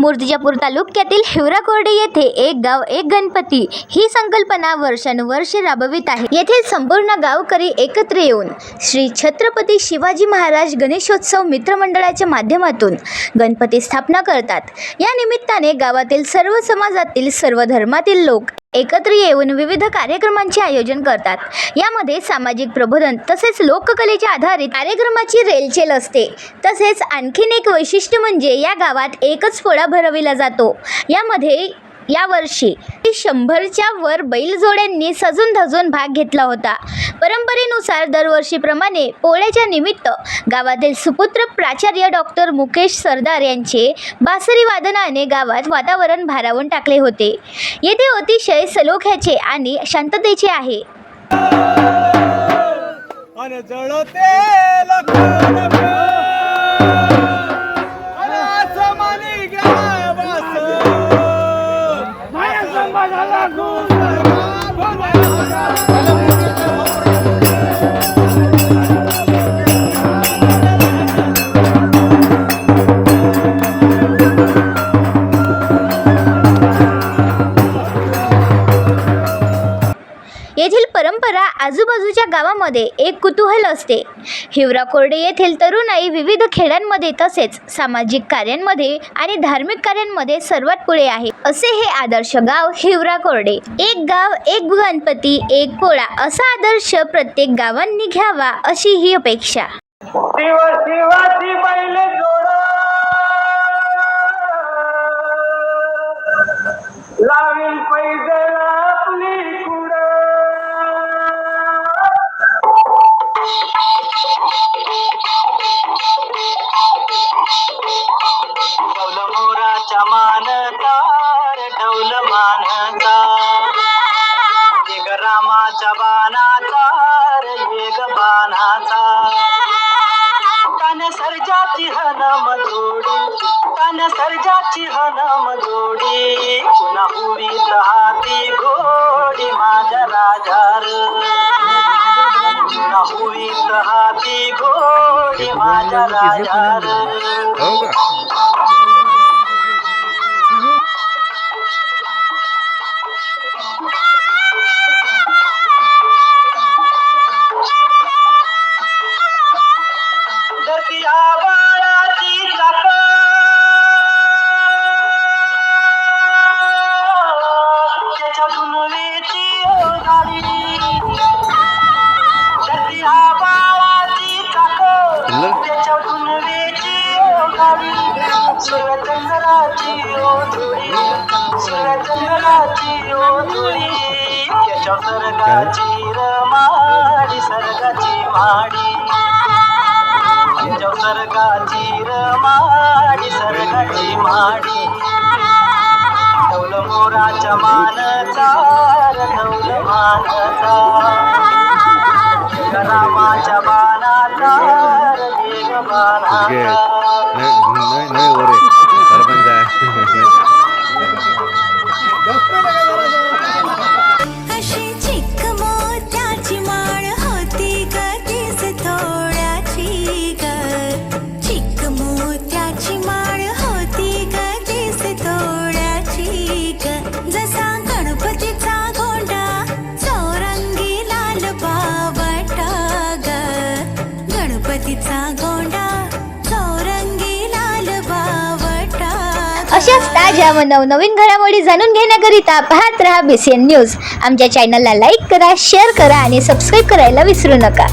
मूर्तिजापूर तालुक्यातील हिवराकोर्डे येथे एक गाव एक गणपती ही संकल्पना वर्षानुवर्षे राबवित आहे. येथील संपूर्ण गावकरी एकत्र येऊन श्री छत्रपती शिवाजी महाराज गणेशोत्सव मित्रमंडळाच्या माध्यमातून गणपती स्थापना करतात. या निमित्ताने गावातील सर्व समाजातील सर्व धर्मातील लोक एकत्र येऊन विविध कार्यक्रमांचे आयोजन करतात. यामध्ये सामाजिक प्रबोधन तसेच लोककलेच्या आधारित कार्यक्रमाची रेलचेल असते. तसेच आणखीन एक वैशिष्ट्य म्हणजे या गावात एकच पोळा भरविला जातो. यामध्ये यावर्षी शंभरच्या वर बैलजोड्यांनी सजून धजून भाग घेतला होता. परंपरेनुसार दरवर्षीप्रमाणे पोळ्याच्या निमित्त गावातील सुपुत्र प्राचार्य डॉक्टर मुकेश सरदार यांचे बासरी वादनाने गावात वातावरण भारावून टाकले होते. येथे अतिशय सलोख्याचे आणि शांततेचे आहे. जळते Hello. येथील परंपरा आजूबाजूच्या गावामध्ये एक कुतूहल असते. हिवरा कोरडे येथील तरुणाई विविध खेळांमध्ये तसेच सामाजिक कार्यांमध्ये आणि धार्मिक कार्यांमध्ये सर्वात पुढे आहे. असे हे आदर्श गाव हिवरा कोरडे. एक गाव एक गणपती एक पोळा असा आदर्श प्रत्येक गावांनी घ्यावा अशी ही अपेक्षा. शिवा शिवा बाणाचा कान सर्जाची हनम जोडी कान सर्जाची हनम जोडी. पुन्हा उडीत हाती घोडी माझ्या राजार. पुन्हा उडीत हाती घोडी माझ्या राजार. हो सर्गाची रमाडी सर्गाची माडी. त्याच्या सर्गाची रमाडी सर्गाची माडी ढौल मोराच्या मानचा ढौल मानचा रामाच्या बाणाचा वेग Good. बाणाचा No, no, ताज्या व नवनवीन घडामोडी जाणून घेण्याकरिता पाहत रहा बीसीएन न्यूज आमच्या चॅनलला लाईक करा शेअर करा आणि सबस्क्राईब करायला विसरू नका.